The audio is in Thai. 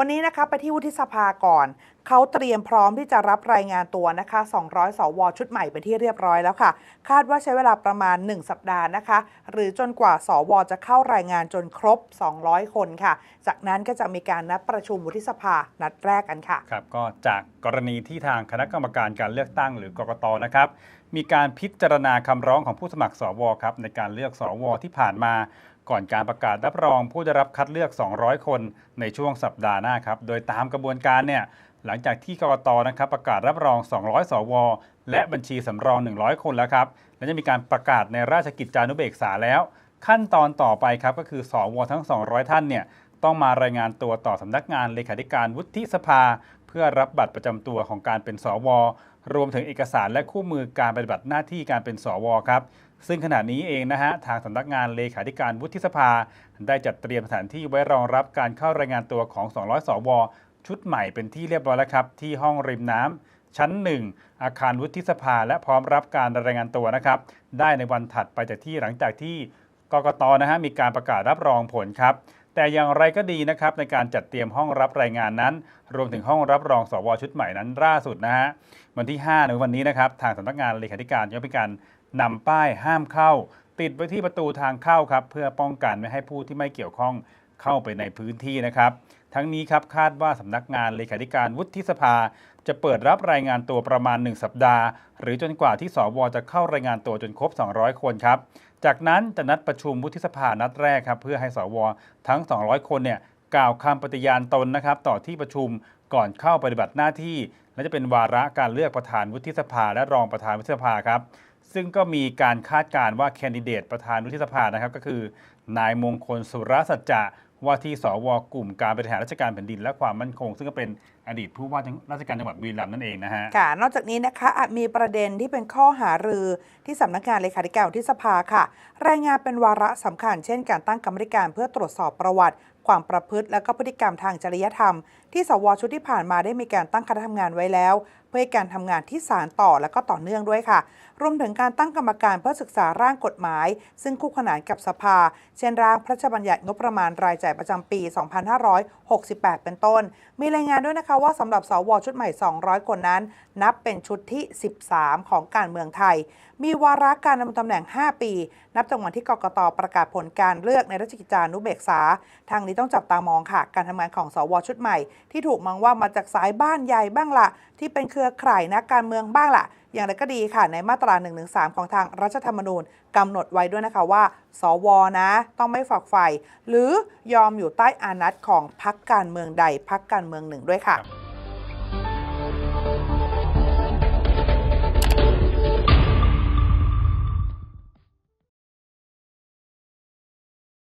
วันนี้นะคะไปที่วุฒิสภาก่อน เขาเตรียมพร้อมที่จะรับรายงานตัวนะคะ 200 สว ชุดใหม่เป็นที่เรียบร้อยแล้วค่ะ คาดว่าใช้เวลาประมาณ 1 สัปดาห์นะคะ หรือจนกว่าสว จะเข้ารายงานจนครบ 200 คนค่ะ จากนั้นก็จะมีการนัดประชุมวุฒิสภานัดแรกกันค่ะครับก็จากกรณีที่ทางคณะกรรมการการเลือกตั้งหรือกกตนะครับมีการพิจารณาคำร้องของผู้สมัครสวครับในการเลือกสวที่ผ่านมา ก่อนการประกาศรับรองผู้ได้รับคัดเลือก 200 คนในช่วงสัปดาห์หน้าครับ โดยตามกระบวนการเนี่ยหลังจากที่กกตนะครับประกาศรับรอง 200 สว และบัญชีสำรอง 100 คนแล้วครับ และจะมีการประกาศในราชกิจจานุเบกษาแล้ว ขั้นตอนต่อไปครับก็คือสวทั้ง 200 ท่านเนี่ยต้องมารายงานตัวต่อสำนักงานเลขาธิการวุฒิสภา เพื่อรับบัตรประจำตัวของการเป็นสว รวมถึงเอกสารและคู่มือการปฏิบัติหน้าที่การเป็นสวครับ ซึ่งขณะนี้เองนะฮะทางสำนักงานเลขาธิการวุฒิสภา ได้จัดเตรียมสถานที่ไว้รองรับการเข้ารายงานตัวของ 200 สว ชุดใหม่เป็นที่เรียบร้อยแล้วครับ ที่ห้องริมน้ำชั้น 1 อาคารวุฒิสภา และพร้อมรับการรายงานตัวนะครับ ได้ในวันถัดไปจากที่หลังจากที่กกตนะฮะมีการประกาศรับรองผลครับ แต่อย่างไรก็ดีนะครับในการจัดเตรียมห้องรับรายงานนั้น รวมถึงห้องรับรองสวชุดใหม่นั้นล่าสุดนะฮะวันที่5ในวันนี้นะครับทางสำนักงานเลขาธิการก็มีการนำป้ายห้ามเข้า ติดไว้ที่ประตูทางเข้าครับเพื่อป้องกันไม่ให้ผู้ที่ไม่เกี่ยวข้องเข้าไปในพื้นที่นะครับ ทั้งนี้ครับคาดว่าสำนักงานเลขาธิการวุฒิสภา จะเปิดรับรายงานตัวประมาณ 1 สัปดาห์ หรือจนกว่าที่สวจะเข้ารายงานตัวจนครบ 200 คนครับ จากนั้นจะนัดประชุมวุฒิสภานัดแรกครับเพื่อให้สวทั้ง 200 คนเนี่ยกล่าวคำปฏิญาณตนนะครับ ต่อที่ประชุมก่อนเข้าปฏิบัติหน้าที่ และจะเป็นวาระการเลือกประธานวุฒิสภา และรองประธานวุฒิสภาครับซึ่งก็มีการคาดการณ์ว่าแคนดิเดตประธานวุฒิสภานะครับ ก็คือนายมงคลสุรสัจจะ ว่าที่สวกลุ่มการบริหารราชการแผ่นดินและความมั่นคง ซึ่งก็เป็นอดีตผู้ว่าราชการจังหวัดบุรีรัมย์นั่นเองนะฮะค่ะนอกจากนี้นะคะอาจมีประเด็นที่เป็นข้อหารือที่สำนักงานเลขาธิการที่สภาค่ะ รายงานเป็นวาระสำคัญเช่นการตั้งกรรมธิการเพื่อตรวจสอบประวัติ ความประพฤติ และก็พฤติกรรมทางจริยธรรม ที่สวชุดที่ผ่านมาได้มีการตั้งคณะทำงานไว้แล้ว เพื่อให้การทำงานที่สารต่อและก็ต่อเนื่องด้วยค่ะ รวมถึงการตั้งกรรมการเพื่อศึกษาร่างกฎหมาย ซึ่งคู่ขนานกับสภา เช่นร่างพระราชบัญญัติงบประมาณรายจ่ายประจำปี 2568 เป็นต้น มีรายงานด้วยนะคะว่าสำหรับสวชุดใหม่ 200 คนนั้น นับเป็นชุดที่ 13 ของการเมืองไทย มีวาระการดำรงตำแหน่ง 5 ปี นับจากวันที่กกตประกาศผลการเลือกในราชกิจจานุเบกษาทางนี้ต้องจับตามองค่ะ การทำงานของสวชุดใหม่ ที่ถูกมองว่ามาจากสายบ้านใหญ่บ้างละที่เป็นเครือข่ายนักการเมืองบ้างละอย่างไรก็ดีค่ะ ในมาตรา1นึของทางรัฐธรรมนูญกำหนดไว้ด้วยนะคะว่า สวนะ ต้องไม่ฝักใฝ่หรือยอมอยู่ใต้อานัตของพรรคการเมืองใดพรรคการเมืองหนึ่งด้วยค่ะ